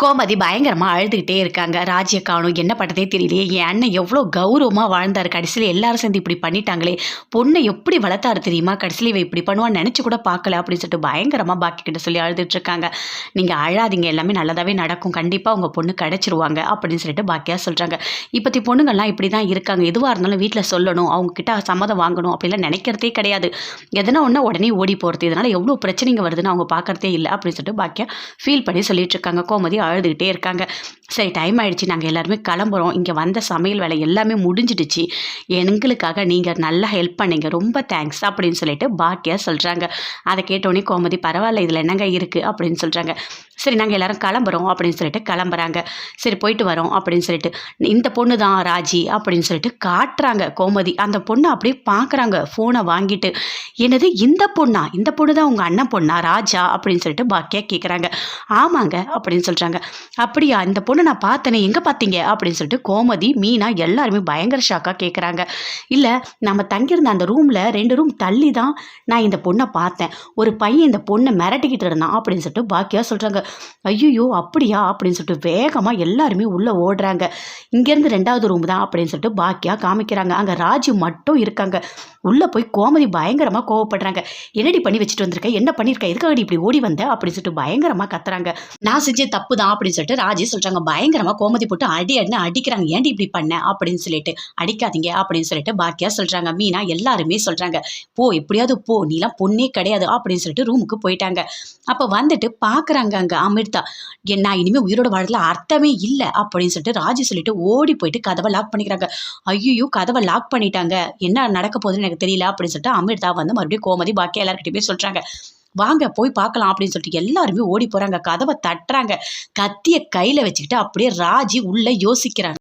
கோமதி பயங்கரமாக அழுதுகிட்டே இருக்காங்க. ராஜ்ய காணும் என்ன பண்ணுறதே தெரியலையே. என் அண்ணன் எவ்வளோ கௌரவமாக வாழ்ந்தார். கடைசியில் எல்லாரும் சேர்ந்து இப்படி பண்ணிட்டாங்களே. பொண்ணை எப்படி வளர்த்தாரு தெரியுமா? கடைசியில் இவ இப்படி பண்ணுவான்னு நினச்சி கூட பார்க்கல அப்படின்னு சொல்லிட்டு பயங்கரமாக பாக்கி கிட்ட சொல்லி அழுதுட்டு இருக்காங்க. நீங்கள் அழாதீங்க. எல்லாமே நல்லதாகவே நடக்கும். கண்டிப்பாக உங்கள் பொண்ணு கிடச்சிருவாங்க அப்படின்னு சொல்லிட்டு பாக்கியாக சொல்கிறாங்க இப்போத்தி பொண்ணுங்கள்லாம் இப்படி தான் இருக்காங்க. எதுவாக இருந்தாலும் வீட்டில் சொல்லணும். அவங்க கிட்ட சம்மதம் வாங்கணும். அப்படிலாம் நினைக்கிறதே கிடையாது. எதனா ஒன்றா உடனே ஓடி போகிறது இதனால் எவ்வளோ பிரச்சனைங்க வருதுன்னு அவங்க பார்க்கறதே இல்லை அப்படின்னு சொல்லிட்டு பாக்கியா ஃபீல் பண்ணி சொல்லிட்டு இருக்காங்க. கோமதி அழுதுகிட்டே இருக்காங்க. சரி டைம் ஆயிடுச்சு. நாங்கள் எல்லாருமே கிளம்புறோம். இங்கே வந்த சமையல் வேலை எல்லாமே முடிஞ்சிடுச்சு. எங்களுக்காக நீங்கள் நல்லா ஹெல்ப் பண்ணீங்க. ரொம்ப தேங்க்ஸ் அப்படின்னு சொல்லிட்டு பாக்கியா சொல்கிறாங்க அதை கேட்டோடனே கோமதி பரவாயில்ல இதில் என்னங்க இருக்குது அப்படின்னு சொல்கிறாங்க சரி நாங்கள் எல்லாரும் கிளம்புறோம் அப்படின்னு சொல்லிட்டு கிளம்புறாங்க. சரி போயிட்டு வரோம் அப்படின்னு சொல்லிட்டு இந்த பொண்ணு தான் ராஜி அப்படின்னு சொல்லிட்டு காட்டுறாங்க கோமதி. அந்த பொண்ணை அப்படியே பார்க்குறாங்க ஃபோனை வாங்கிட்டு. என்னது இந்த பொண்ணா? இந்த பொண்ணு தான் உங்கள் அண்ணன் பொண்ணா? ராஜா? அப்படின்னு சொல்லிட்டு பாக்கியா கேட்குறாங்க ஆமாங்க அப்படின்னு சொல்கிறாங்க அப்படியா இந்த பொண்ணு நான் பார்த்தேனே எங்கே பார்த்தீங்க? அப்படின்னு சொல்லிட்டு கோமதி மீனா எல்லாருமே பயங்கர ஷாக்காக கேட்குறாங்க இல்லை நம்ம தங்கியிருந்த அந்த ரூமில் ரெண்டு ரூம் தள்ளி தான் நான் இந்த பொண்ணை பார்த்தேன். ஒரு பையன் இந்த பொண்ணை மிரட்டிக்கிட்டு இருந்தான் அப்படின்னு சொல்லிட்டு பாக்கியா சொல்கிறாங்க ஐயோ அப்படியா? அப்படின்னு சொல்லிட்டு வேகமாக எல்லாருமே உள்ளே ஓடுறாங்க. இங்கேருந்து ரெண்டாவது ரூம் தான் அப்படின்னு சொல்லிட்டு பாக்கியா காமிக்கிறாங்க. அங்கே ராஜு மட்டும் இருக்காங்க. உள்ளே போய் கோமதி பயங்கரமாக கோவப்படுறாங்க. என்னடி பண்ணி வச்சுட்டு வந்திருக்க? என்ன பண்ணியிருக்க எதுக்காக இப்படி ஓடி வந்த? அப்படின்னு சொல்லிட்டு பயங்கரமாக கத்துறாங்க. நான் செஞ்ச தப்பு தான் அப்படின்னு சொல்லிட்டு ராஜி சொல்கிறாங்க பயங்கரமாக கோமதி போட்டு அடி அடினு அடிக்கிறாங்க. ஏன்டி இப்படி பண்ண? அப்படின்னு சொல்லிட்டு. அடிக்காதீங்க அப்படின்னு சொல்லிட்டு பாக்கியா சொல்கிறாங்க மீனா எல்லாருமே சொல்கிறாங்க போ எப்படியாவது போ. நீலாம் பொண்ணே கிடையாது அப்படின்னு சொல்லிட்டு ரூமுக்கு போயிட்டாங்க. அப்போ வந்துட்டு பார்க்குறாங்க அங்கே அமிர்தா. என்ன நான் இனிமேல் உயிரோட வாழ்க்கையில் அர்த்தமே இல்லை அப்படின்னு சொல்லிட்டு ராஜி சொல்லிட்டு ஓடி போயிட்டு கதவை லாக் பண்ணிக்கிறாங்க. ஐயோ கதவை லாக் பண்ணிட்டாங்க. என்ன நடக்க போகுதுன்னு எனக்கு தெரியல அப்படின்னு சொல்லிட்டு அமிர்தா வந்து மறுபடியும் கோமதி பாக்கியா எல்லாருக்கிட்டையுமே சொல்கிறாங்க வாங்க போய் பார்க்கலாம் அப்படின்னு சொல்லிட்டு எல்லாருமே ஓடி போகிறாங்க கதவை தட்டுறாங்க. கத்திய கையில் வச்சுக்கிட்டு அப்படியே ராஜி உள்ளே யோசிக்கிறாங்க.